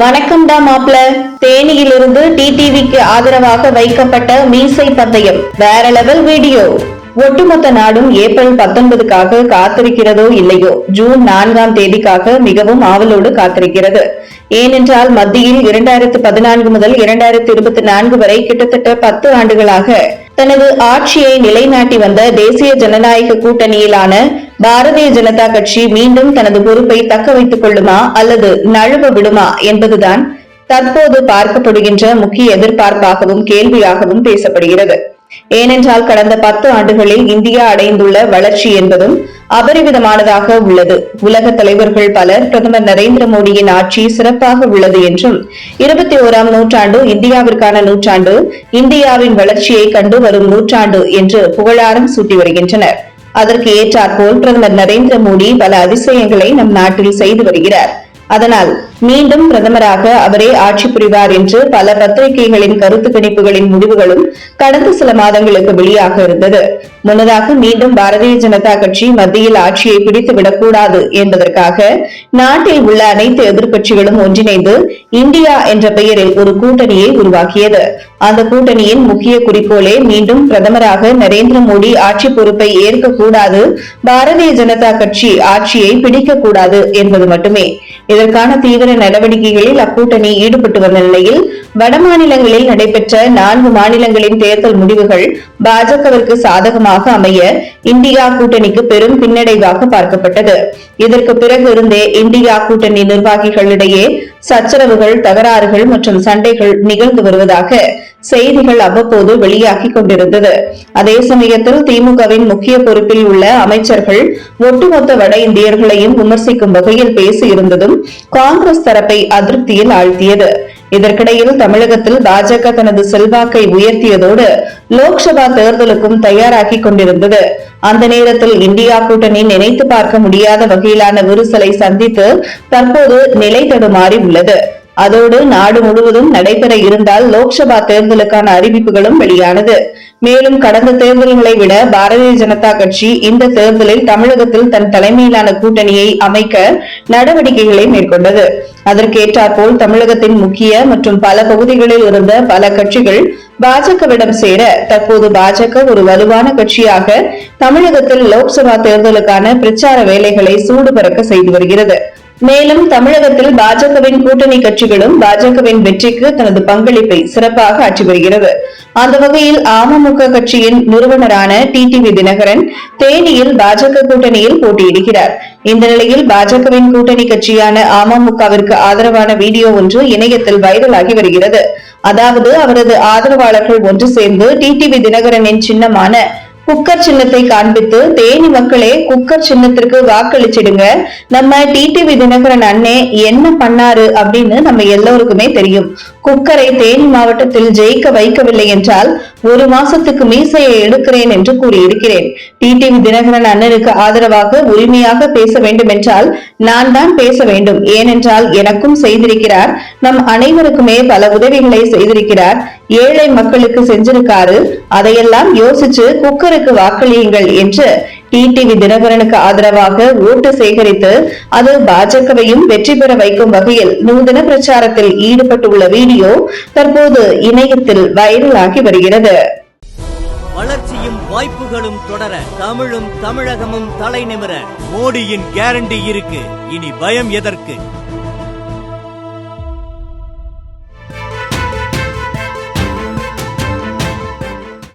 வணக்கம்டா மாப்ள. தேனியிலிருந்து டிடிவிக்கு ஆதரவாக வைக்கப்பட்ட மீசை பந்தயம் வேற லெவல் வீடியோ. ஒட்டுமொத்த நாடும் ஏப்ரல் பத்தொன்பதுக்காக காத்திருக்கிறதோ இல்லையோ ஜூன் நான்காம் தேதிக்காக மிகவும் ஆவலோடு காத்திருக்கிறது. ஏனென்றால் மத்தியில் இரண்டாயிரத்து பதினான்கு முதல் இரண்டாயிரத்து இருபத்தி நான்கு வரை கிட்டத்தட்ட பத்து ஆண்டுகளாக தனது ஆட்சியை நிலைநாட்டி வந்த தேசிய ஜனநாயக கூட்டணியிலான பாரதிய ஜனதா கட்சி மீண்டும் தனது பொறுப்பை தக்க வைத்துக் கொள்ளுமா அல்லது நழுவ விடுமா என்பதுதான் தற்போது பார்க்கப்படுகின்ற முக்கிய எதிர்பார்ப்பாகவும் கேள்வியாகவும் பேசப்படுகிறது. ஏனென்றால் கடந்த பத்து ஆண்டுகளில் இந்தியா அடைந்துள்ள வளர்ச்சி என்பதும் அபரிவிதமானதாக உள்ளது. உலக தலைவர்கள் பலர் பிரதமர் நரேந்திர மோடியின் ஆட்சி சிறப்பாக உள்ளது என்றும் இருபத்தி ஓராம் நூற்றாண்டு இந்தியாவிற்கான நூற்றாண்டு இந்தியாவின் வளர்ச்சியை கண்டு வரும் நூற்றாண்டு என்று புகழாரம் சூட்டி வருகின்றனர். அதற்கு ஏற்றாற்போல் பிரதமர் நரேந்திர மோடி பல அதிசயங்களை நம் நாட்டில் செய்து வருகிறார். அதனால் மீண்டும் பிரதமராக அவரே ஆட்சி புரிவார் என்று பல பத்திரிகைகளின் கருத்து கணிப்புகளின் முடிவுகளும் கடந்த சில மாதங்களுக்கு வெளியாக இருந்தது. முன்னதாக மீண்டும் பாரதிய ஜனதா கட்சி மத்தியில் ஆட்சியை பிடித்து விடக்கூடாது என்பதற்காக நாட்டில் உள்ள அனைத்து எதிர்க்கட்சிகளும் ஒன்றிணைந்து இந்தியா என்ற பெயரில் ஒரு கூட்டணியை உருவாக்கியது. அந்த கூட்டணியின் முக்கிய குறிக்கோளே மீண்டும் பிரதமராக நரேந்திர மோடி ஆட்சி பொறுப்பை ஏற்கக்கூடாது பாரதிய ஜனதா கட்சி ஆட்சியை பிடிக்கக்கூடாது என்பது மட்டுமே. இதற்கான தீவிர நடவடிக்கைகளில் அக்கூட்டணி ஈடுபட்டு வந்த நிலையில் வடமாநிலங்களில் நடைபெற்ற நான்கு மாநிலங்களின் தேர்தல் முடிவுகள் பாஜகவிற்கு சாதகமாக அமைய இந்தியா கூட்டணிக்கு பெரும் பின்னடைவாக பார்க்கப்பட்டது. இதற்கு பிறகு இருந்தே இந்தியா கூட்டணி நிர்வாகிகளிடையே சச்சரவுகள் தகராறுகள் மற்றும் சண்டைகள் நிகழ்ந்து வருவதாக செய்திகள் அவ்வப்போது வெளியாகி கொண்டிருந்தது. அதே சமயத்தில் திமுகவின் முக்கிய பொறுப்பில் உள்ள அமைச்சர்கள் ஒட்டுமொத்த வட இந்தியர்களையும் விமர்சிக்கும் வகையில் பேசியிருந்ததும் காங்கிரஸ் தரப்பை அதிருப்தியில் ஆழ்த்தியது. இதற்கிடையில் தமிழகத்தில் பாஜக தனது செல்வாக்கை உயர்த்தியதோடு லோக்சபா தேர்தலுக்கும் தயாராகிக் கொண்டிருந்தது. அந்த நேரத்தில் இந்தியா கூட்டணி நினைத்து பார்க்க முடியாத வகையிலான விரிசலை சந்தித்து தற்போது நிலை தடுமாறி உள்ளது. அதோடு நாடு முழுவதும் நடைபெற இருந்தால் லோக்சபா தேர்தலுக்கான அறிவிப்புகளும் வெளியானது. மேலும் கடந்த தேர்தல்களை விட பாரதிய ஜனதா கட்சி இந்த தேர்தலில் தமிழகத்தில் தன் தலைமையிலான கூட்டணியை அமைக்க நடவடிக்கைகளை மேற்கொண்டது. அதற்கேற்றாற்போல் தமிழகத்தின் முக்கிய மற்றும் பல பகுதிகளில் இருந்த பல கட்சிகள் பாஜகவிடம் சேர தற்போது பாஜக ஒரு வலுவான கட்சியாக தமிழகத்தில் லோக்சபா தேர்தலுக்கான பிரச்சார வேலைகளை சூடுபறக்க செய்து வருகிறது. மேலும் தமிழகத்தில் பாஜகவின் கூட்டணி கட்சிகளும் பாஜகவின் வெற்றிக்கு தனது பங்களிப்பை சிறப்பாக ஆற்றி வருகிறது. அந்த வகையில் அமமுக கட்சியின் நிறுவனரான டிடிவி தினகரன் தேனியில் பாஜக கூட்டணியில் போட்டியிடுகிறார். இந்த நிலையில் பாஜகவின் கூட்டணி கட்சியான அமமுகவிற்கு ஆதரவான வீடியோ ஒன்று இணையத்தில் வைரலாகி வருகிறது. அதாவது அவரது ஆதரவாளர்கள் ஒன்று சேர்ந்து டிடிவி தினகரனின் சின்னமான குக்கர் சின்னத்தை காண்பித்து தேனி மக்களே குக்கர் சின்னத்திற்கு வாக்களிச்சிடுங்க. நம்ம டிடிவி தினகரன் அண்ணே என்ன பண்ணாரு அப்படின்னு நம்ம எல்லோருக்குமே தெரியும். குக்கரை தேனி மாவட்டத்தில் ஜெயிக்க வைக்கவில்லை என்றால் ஒரு மாசத்துக்கு மீசையை எடுக்கிறேன் என்று கூறியிருக்கிறேன். டிடிவி தினகரன் அண்ணனுக்கு ஆதரவாக உரிமையாக பேச வேண்டும் என்றால் நான் தான் பேச வேண்டும். ஏனென்றால் எனக்கும் செய்திருக்கிறார். நம் அனைவருக்குமே பல உதவிகளை செய்திருக்கிறார். ஏழை மக்களுக்கு செஞ்சிருக்காரு. அதையெல்லாம் யோசிச்சு குக்கருக்கு வாக்களியுங்கள் என்று டிடிவி தினகரனுக்கு ஆதரவாக ஓட்டு சேகரித்து அது பாஜகவையும் வெற்றி பெற வைக்கும் வகையில் நூதன பிரச்சாரத்தில் ஈடுபட்டுள்ள வீடியோ தற்போது இணையத்தில் வைரலாகி வருகிறது. வளர்ச்சியும் வாய்ப்புகளும் தொடர தமிழும் தமிழகமும் தலைநிமிர மோடியின் கேரண்டி இருக்கு. இனி பயம் எதற்கு?